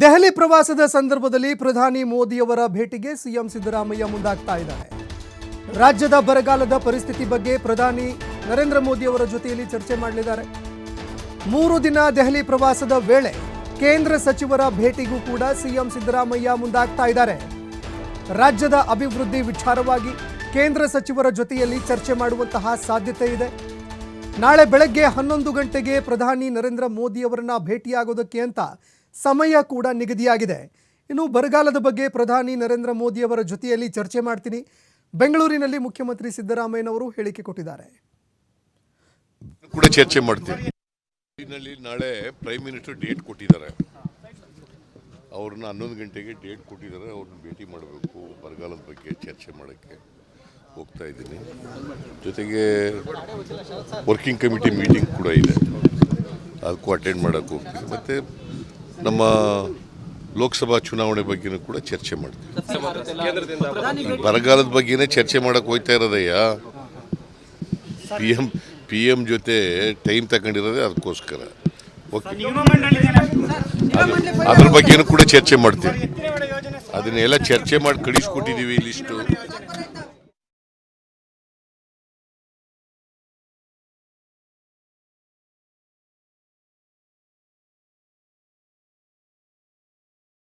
ದೆಹಲಿ ಪ್ರವಾಸದ ಸಂದರ್ಭದಲ್ಲಿ ಪ್ರಧಾನಿ ಮೋದಿಯವರ ಭೇಟಿಗೆ ಸಿಎಂ ಸಿದ್ದರಾಮಯ್ಯ ಮುಂದಾಗ್ತಾ ಇದ್ದಾರೆ. ರಾಜ್ಯದ ಬರಗಾಲದ ಪರಿಸ್ಥಿತಿ ಬಗ್ಗೆ ಪ್ರಧಾನಿ ನರೇಂದ್ರ ಮೋದಿಯವರ ಜೊತೆಯಲ್ಲಿ ಚರ್ಚೆ ಮಾಡಲಿದ್ದಾರೆ. ಮೂರು ದಿನ ದೆಹಲಿ ಪ್ರವಾಸದ ವೇಳೆ ಕೇಂದ್ರ ಸಚಿವರ ಭೇಟಿಗೂ ಕೂಡ ಸಿಎಂ ಸಿದ್ದರಾಮಯ್ಯ ಮುಂದಾಗ್ತಾ ಇದ್ದಾರೆ. ರಾಜ್ಯದ ಅಭಿವೃದ್ಧಿ ವಿಚಾರವಾಗಿ ಕೇಂದ್ರ ಸಚಿವರ ಜೊತೆಯಲ್ಲಿ ಚರ್ಚೆ ಮಾಡುವಂತಹ ಸಾಧ್ಯತೆ ಇದೆ. ನಾಳೆ ಬೆಳಗ್ಗೆ ಹನ್ನೊಂದು ಗಂಟೆಗೆ ಪ್ರಧಾನಿ ನರೇಂದ್ರ ಮೋದಿಯವರನ್ನ ಭೇಟಿಯಾಗೋದಕ್ಕೆ ಅಂತ ಸಮಯ ಕೂಡ ನಿಗದಿಯಾಗಿದೆ. ಇನ್ನು ಬರಗಾಲದ ಬಗ್ಗೆ ಪ್ರಧಾನಿ ನರೇಂದ್ರ ಮೋದಿಯವರ ಜೊತೆಯಲ್ಲಿ ಚರ್ಚೆ ಮಾಡ್ತೀನಿ. ಬೆಂಗಳೂರಿನಲ್ಲಿ ಮುಖ್ಯಮಂತ್ರಿ ಸಿದ್ದರಾಮಯ್ಯನವರು ಹೇಳಿಕೆ ಕೊಟ್ಟಿದ್ದಾರೆ. ಕೂಡ ಚರ್ಚೆ ಮಾಡ್ತೀವಿ. ನಲ್ಲಿ ನಾಳೆ ಪ್ರೈಮ್ ಮಿನಿಸ್ಟರ್ ಡೇಟ್ ಕೊಟ್ಟಿದ್ದಾರೆ. ಅವ್ರನ್ನ ಹನ್ನೊಂದು ಗಂಟೆಗೆ ಡೇಟ್ ಕೊಟ್ಟಿದ್ದಾರೆ. ಅವ್ರನ್ನ ಭೇಟಿ ಮಾಡಬೇಕು. ಬರಗಾಲದ ಬಗ್ಗೆ ಚರ್ಚೆ ಮಾಡೋಕ್ಕೆ ಹೋಗ್ತಾ ಇದ್ದೀನಿ. ಜೊತೆಗೆ ವರ್ಕಿಂಗ್ ಕಮಿಟಿ ಮೀಟಿಂಗ್ ಕೂಡ ಇದೆ. ಅದಕ್ಕೂ ಅಟೆಂಡ್ ಮಾಡೋಕ್ಕೆ ಹೋಗ್ತೀನಿ ಮತ್ತು ನಮ್ಮ ಲೋಕಸಭಾ ಚುನಾವಣೆ ಬಗ್ಗೆನೂ ಕೂಡ ಚರ್ಚೆ ಮಾಡ್ತೀವಿ. ಬರಗಾಲದ ಬಗ್ಗೆನೇ ಚರ್ಚೆ ಮಾಡೋಕ್ಕೆ ಹೋಗ್ತಾ ಇರೋದಯ್ಯ. ಪಿ ಎಂ ಪಿ ಎಂ ಜೊತೆ ಟೈಮ್ ತಗೊಂಡಿರೋದೇ ಅದಕ್ಕೋಸ್ಕರ ಓಕೆ ಅದ್ರ ಬಗ್ಗೆನೂ ಕೂಡ ಚರ್ಚೆ ಮಾಡ್ತೀವಿ. ಅದನ್ನೆಲ್ಲ ಚರ್ಚೆ ಮಾಡಿ ಕಳಿಸ್ಕೊಟ್ಟಿದ್ದೀವಿ ಲಿಸ್ಟು